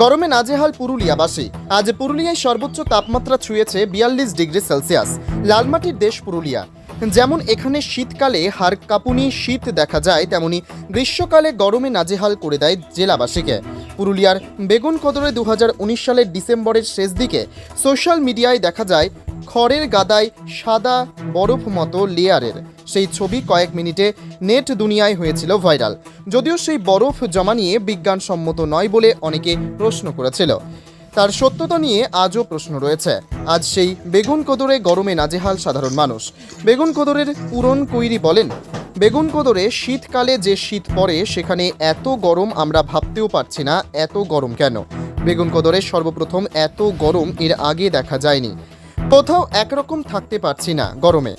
গরমে নাজেহাল পুরুলিয়াবাসী। আজ পুরুলিয়ায় সর্বোচ্চ তাপমাত্রা ছুঁয়েছে বিয়াল্লিশ ডিগ্রি সেলসিয়াস, লালমাটির দেশ পুরুলিয়া। যেমন এখানে শীতকালে হার কাঁপুনি, শীত দেখা যায়, তেমনি গ্রীষ্মকালে গরমে নাজেহাল করে দেয় জেলাবাসীকে। পুরুলিয়ার বেগুন কদরে দু হাজার উনিশ সালের ডিসেম্বরের শেষ দিকে সোশ্যাল মিডিয়ায় দেখা যায় খড়ের গাদায় সাদা বরফ মতো লেয়ারের। সেই ছবি কয়েক মিনিটে নেট দুনিয়ায় হয়েছিল ভাইরাল। যদিও সেই বরফ জমা নিয়ে বিজ্ঞানসম্মত নয় বলে অনেকে প্রশ্ন করেছিল। তার সত্যতা নিয়ে আজও প্রশ্ন রয়েছে। আজ সেই বেগুন কদরে গরমে নাজেহাল সাধারণ মানুষ। বেগুন কদরের পুরন কৈরি বলেন, বেগুন কদরে শীতকালে যে শীত পড়ে, সেখানে এত গরম আমরা ভাবতেও পারছি না, এত গরম কেন? বেগুন কদরে সর্বপ্রথম এত গরম এর আগে দেখা যায়নি। কোথাও একরকম থাকতে পারছি না গরমে।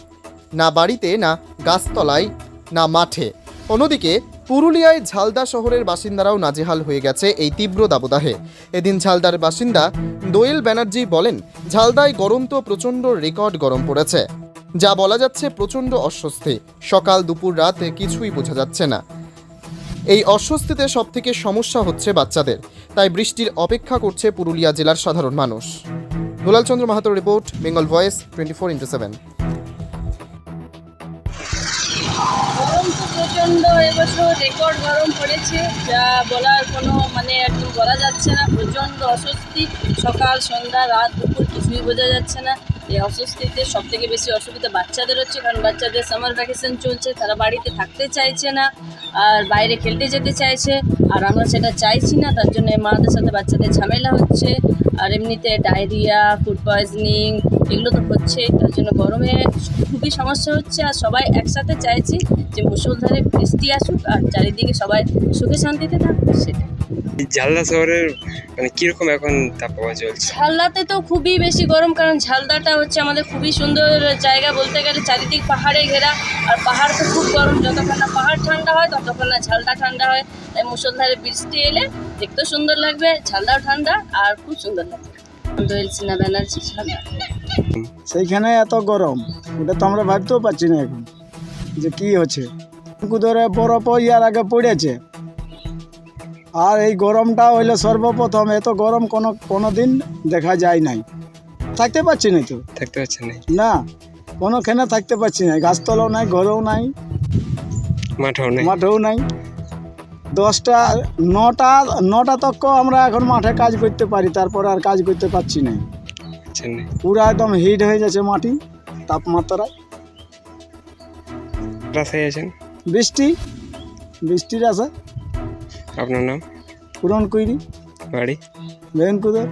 না বাড়িতে, না গাছতলায়, না মাঠে। অন্যদিকে, পুরুলিয়ায় ঝালদা শহরের বাসিন্দারাও নাজেহাল হয়ে গেছে এই তীব্র দাবদাহে। এদিন ঝালদার বাসিন্দা দোয়েল ব্যানার্জি বলেন, ঝালদায় গরম তো প্রচণ্ড রেকর্ড গরম পড়েছে। যা বলা যাচ্ছে প্রচণ্ড অস্বস্তি। সকাল দুপুর রাত কিছুই বোঝা যাচ্ছে না। এই অস্বস্তিতে সবথেকে সমস্যা হচ্ছে বাচ্চাদের। তাই বৃষ্টির অপেক্ষা করছে পুরুলিয়া জেলার সাধারণ মানুষ। Dulal Chandra মাহাতোর report Bengal voice twenty four into seven প্রচণ্ড এবছর রেকর্ড গরম পড়েছে, যা বলার কোনো মানে একদম বলা যাচ্ছে না। প্রচণ্ড অস্বস্তি, সকাল, সন্ধ্যা, রাত, দুপুর কিছুই বোঝা যাচ্ছে না। এই অস্বস্তিতে সব থেকে বেশি অসুবিধা বাচ্চাদের হচ্ছে, কারণ বাচ্চাদের সামার ভ্যাকেশন চলছে, তারা বাড়িতে থাকতে চাইছে না। আর বাইরে খেলতে যেতে চাইছে আর আমরা সেটা চাইছি না তার জন্য মাদের সাথে বাচ্চাদের ঝামেলা হচ্ছে আর এমনিতে ডায়রিয়া ফুড পয়জনিং এগুলো তো হচ্ছেই তার জন্য গরমে খুবই সমস্যা হচ্ছে আর সবাই একসাথে চাইছি যে মুসলধারে বৃষ্টি আসুক আর চারিদিকে সবাই সুখে শান্তিতে থাকুক সেটা ঝালদা শহরের মানে কীরকম এখন তাপমাত্রা চলছে? ঝালদাতে তো খুবই বেশি গরম কারণ ঝালদাটা হচ্ছে আমাদের খুবই সুন্দর জায়গা বলতে গেলে চারিদিক পাহাড়ে ঘেরা আর পাহাড় তো খুব গরম যতক্ষণ না পাহাড় ঠান্ডা হয় ততক্ষণ না ঝালদা ঠান্ডা হয় তাই মুসলধারে বৃষ্টি এলে দেখতেও সুন্দর লাগবে ঝালদাও ঠান্ডা আর খুব সুন্দর লাগবে। দোয়েল সিনা ব্যানার্জি ঝালদা সেইখানে এত গরম ওটা তো আমরা ভাবতেও পারছি না এখন যে কি হচ্ছে। কুদরে বরফ ইয়ার আগে পড়েছে। আর এই গরমটা হইলে সর্বপ্রথম এত গরম কোনো কোনো দিন দেখা যায় নাই। থাকতে পারছি না তো? থাকতে পারছেন না। না কোনোখানে থাকতে পারছি না। গাছতলাও নাই ঘরেও নাই। মাঠেও নেই? মাঠেও নাই। দশটা নটা নটা তক আমরা এখন মাঠে কাজ করতে পারি তারপর আর কাজ করতে পারছি না। পারছেন পুরো একদম হিট হয়ে যাচ্ছে মাটি তাপমাত্রা। রাস্তায় আছেন? বৃষ্টি বৃষ্টির আছে আপনার নাম? পূরণ করি বাড়ি? বেগুনকুদর